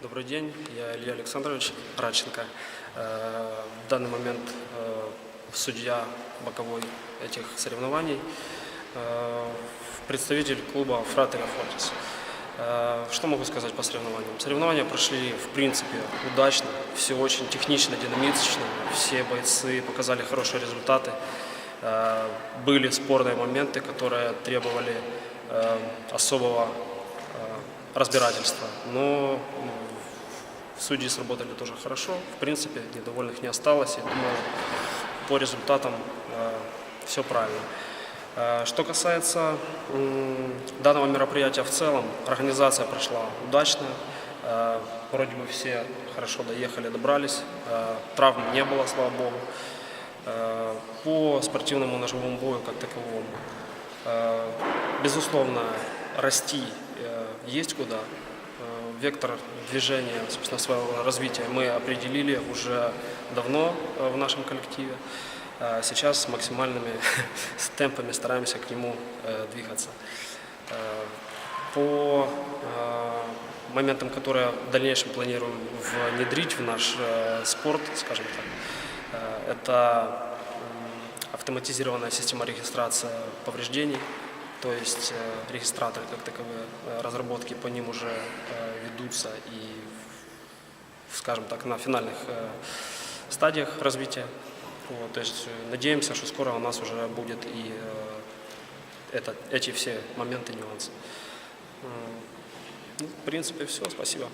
Добрый день, я Илья Александрович Радченко. Э, В данный момент э, судья боковой этих соревнований, э, представитель клуба «Фрателя Фортис». Что могу сказать по соревнованиям? Соревнования прошли, в принципе, удачно, все очень технично, динамично, все бойцы показали хорошие результаты. Были спорные моменты, которые требовали особого разбирательства, но м, судьи сработали тоже хорошо. В принципе, недовольных не осталось. И думаю, по результатам все правильно. Э, Что касается данного мероприятия в целом, организация прошла удачно. Э, Вроде бы все хорошо доехали, добрались. Э, Травм не было, слава богу. Э, По спортивному ножевому бою как таковому, э, безусловно, расти э, есть куда. Э, Вектор движения, собственно, своего развития мы определили уже давно э, в нашем коллективе. Э, Сейчас с максимальными темпами стараемся к нему э, двигаться. По моментам, которые в дальнейшем планируем внедрить в наш спорт, скажем так, это автоматизированная система регистрации повреждений, то есть э, регистраторы как таковые, э, разработки по ним уже э, ведутся и, скажем так, на финальных стадиях развития. Вот, то есть надеемся, что скоро у нас уже будет и это, эти все моменты, нюансы. Ну, в принципе, все. Спасибо.